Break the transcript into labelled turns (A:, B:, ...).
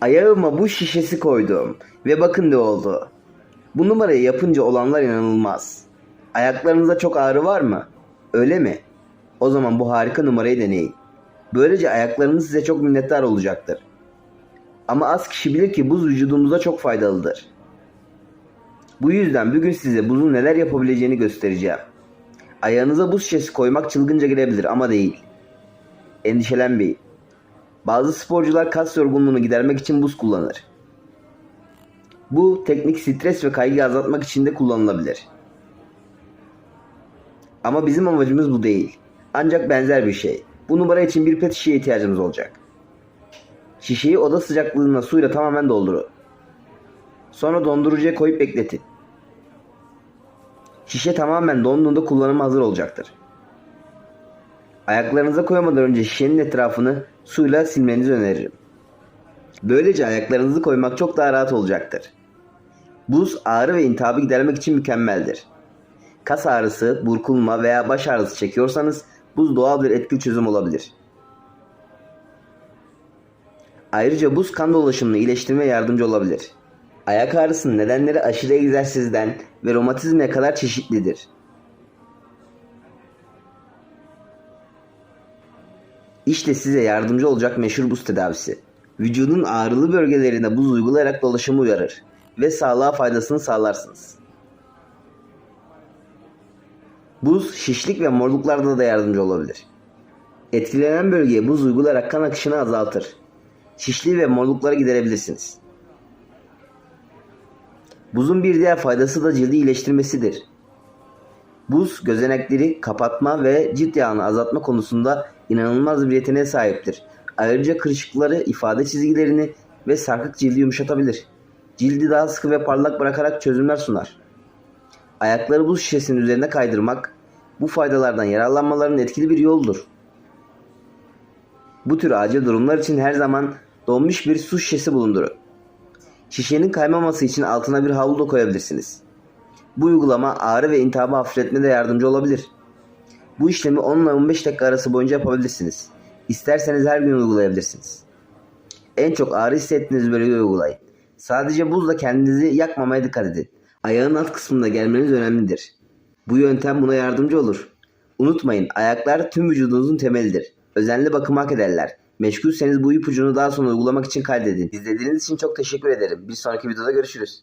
A: Ayağıma bu şişesi koydum ve bakın ne oldu. Bu numarayı yapınca olanlar inanılmaz. Ayaklarınızda çok ağrı var mı? Öyle mi? O zaman bu harika numarayı deneyin. Böylece ayaklarınız size çok minnettar olacaktır. Ama az kişi bilir ki buz vücudumuza çok faydalıdır. Bu yüzden bugün size buzun neler yapabileceğini göstereceğim. Ayağınıza buz şişesi koymak çılgınca gelebilir ama değil. Endişelenmeyin. Bazı sporcular kas yorgunluğunu gidermek için buz kullanır. Bu teknik stres ve kaygı azaltmak için de kullanılabilir. Ama bizim amacımız bu değil. Ancak benzer bir şey. Bu numara için bir pet şişeye ihtiyacımız olacak. Şişeyi oda sıcaklığında suyla tamamen doldurun. Sonra dondurucuya koyup bekletin. Şişe tamamen donduğunda kullanıma hazır olacaktır. Ayaklarınıza koymadan önce şişenin etrafını suyla silmenizi öneririm. Böylece ayaklarınızı koymak çok daha rahat olacaktır. Buz ağrı ve intihabı gidermek için mükemmeldir. Kas ağrısı, burkulma veya baş ağrısı çekiyorsanız buz doğal bir etkili çözüm olabilir. Ayrıca buz kan dolaşımını iyileştirmeye yardımcı olabilir. Ayak ağrısının nedenleri aşırı egzersizden ve romatizmaya kadar çeşitlidir. İşte size yardımcı olacak meşhur buz tedavisi. Vücudun ağrılı bölgelerine buz uygulayarak dolaşımı uyarır ve sağlığa faydasını sağlarsınız. Buz şişlik ve morluklarda da yardımcı olabilir. Etkilenen bölgeye buz uygulayarak kan akışını azaltır. Şişliği ve morlukları giderebilirsiniz. Buzun bir diğer faydası da cildi iyileştirmesidir. Buz gözenekleri kapatma ve cilt yağını azaltma konusunda inanılmaz bir yeteneğe sahiptir. Ayrıca kırışıkları, ifade çizgilerini ve sarkık cildi yumuşatabilir. Cildi daha sıkı ve parlak bırakarak çözümler sunar. Ayakları buz şişesinin üzerine kaydırmak bu faydalardan yararlanmalarının etkili bir yoldur. Bu tür acil durumlar için her zaman donmuş bir su şişesi bulundurun. Şişenin kaymaması için altına bir havlu da koyabilirsiniz. Bu uygulama ağrı ve iltihabı hafifletmede yardımcı olabilir. Bu işlemi 10 ile 15 dakika arası boyunca yapabilirsiniz. İsterseniz her gün uygulayabilirsiniz. En çok ağrı hissettiğiniz bölgeyi uygulayın. Sadece buzla kendinizi yakmamaya dikkat edin. Ayağın alt kısmında gelmeniz önemlidir. Bu yöntem buna yardımcı olur. Unutmayın ayaklar tüm vücudunuzun temelidir. Özenli bakım hak ederler. Meşgulseniz bu ipucunu daha sonra uygulamak için kaydedin. İzlediğiniz için çok teşekkür ederim. Bir sonraki videoda görüşürüz.